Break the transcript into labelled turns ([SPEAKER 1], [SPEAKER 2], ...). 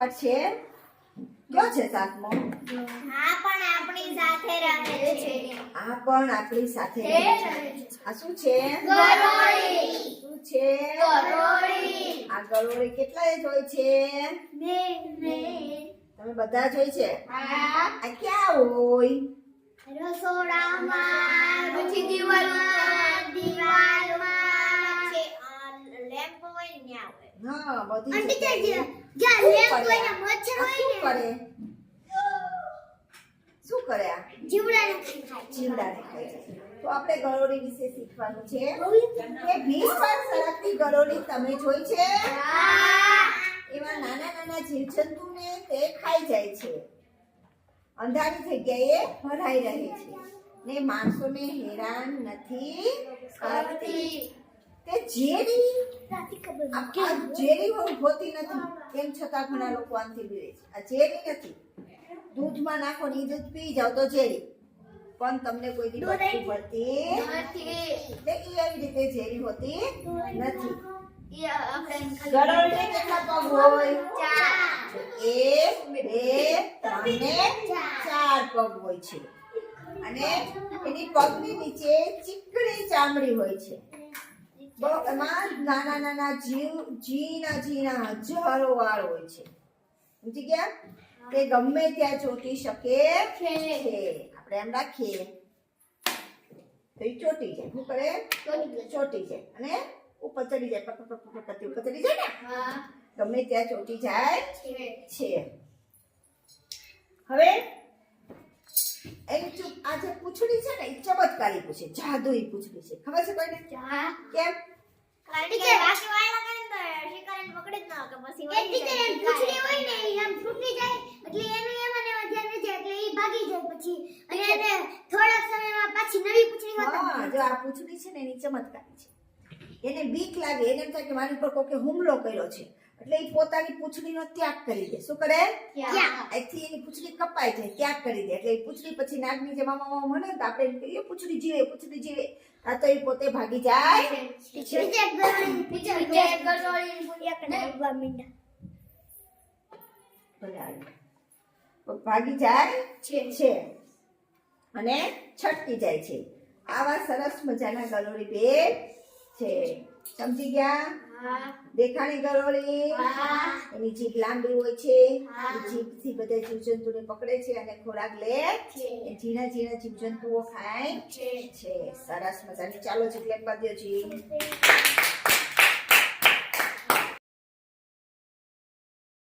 [SPEAKER 1] છે કયો છે સાતમો.
[SPEAKER 2] આ પણ આપણી સાથે રહે છે.
[SPEAKER 1] આ પણ આપણી સાથે રહે છે. આ શું છે?
[SPEAKER 2] ગરોળી.
[SPEAKER 1] શું છે?
[SPEAKER 2] ગરોળી.
[SPEAKER 1] આ ગરોળી કેટલા જ હોય છે?
[SPEAKER 2] બે બે.
[SPEAKER 1] તમે બધા જોઈ છે?
[SPEAKER 2] હા.
[SPEAKER 1] આ ક્યાં હોય?
[SPEAKER 2] રસોડામાં પછી દિવાલમાં
[SPEAKER 1] હા બધી
[SPEAKER 2] આંટી
[SPEAKER 1] જગ્યાએ.
[SPEAKER 2] જ્યાં
[SPEAKER 1] કરે?
[SPEAKER 2] હોય? ને મચ્છર હોય
[SPEAKER 1] શું કરે? શું કરે આ?
[SPEAKER 2] જીવડાને ખાય
[SPEAKER 1] જીવડાને ખાય તો આપણે ગરોળી વિશે શીખવાનું છે. કે વીસ પર સળગતી ગરોળી તમે જોઈ છે? એવા નાના નાના જીવજંતુને તે ખાઈ જાય છે. અંધારી જગ્યાએ ભરાઈ રહે છે. ને માણસોને હેરાન નથી કરતી. તે ઝેરી ઝેરી હોય હોતી નથી. તેમ છતાં ઘણા લોકો આનાથી બીવે છે. આ ઝેરી નથી. દૂધમાં નાખો ને દૂધ પી જાવ તો ઝેરી. પણ તમને કોઈ દી બચવું પડતી એટલે ઈ એવી રીતે ઝેરી હોતી નથી. ગરોળીને કેટલા પગ હોય? એક બે ત્રણ ને ચાર પગ હોય છે. અને એની પગની નીચે ચીકણી ચામડી હોય છે. એમાં નાના નાના જીવ જીના ઝીણા હજારો વાળ હોય છે. સમજી ગયા? તે ગમે ત્યાં ચોટી શકે છે આપણે એમ રાખીએ. તો એ ચોટી જાય. શું કરે? ચોટી જાય. અને ઉપર ચડી જાય. પક પક પક પક ઉપર ચડી જાય ને? ગમે ત્યાં ચોટી જાય. છે. હવે પૂંછડી છે ને એ ચમત્કારી પૂછે જાદુઈ પૂંછડી છે. ખબર છે કોઈને? કેમ? હા જો આ પૂંછડી છે ને એની ચમત્કારી છે. એને બીક લાગે એને એમ થાય કે મારી પર કોકે હુમલો કર્યો છે. એટલે એ પોતાની પૂંછડીનો ત્યાગ કરી દે. શું કરે? એથી એની પૂંછડી કપાઈ જાય ત્યાગ કરી દે. એટલે એ પૂંછડી પછી નાગની જે મામા મને તો આપણે એમ કહીએ પૂંછડી જીવે પૂંછડી જીવે. આ તો એ પોતે ભાગી જાય. ભાગી જાય છે. અને છટકી જાય છે. આવા સરસ મજાના ગલોરી બે છે. સમજી ગયા? દેખાણી ગરોળી. એની જીભ લાંબી હોય છે. જીભથી જીભથી બધા જીવજંતુને પકડે છે અને ખોરાક લે છે. ઝીણા ઝીણા જીવજંતુઓ ખાય છે. સરસ મજાની. ચાલો જીભ લેવા દ્યો જી.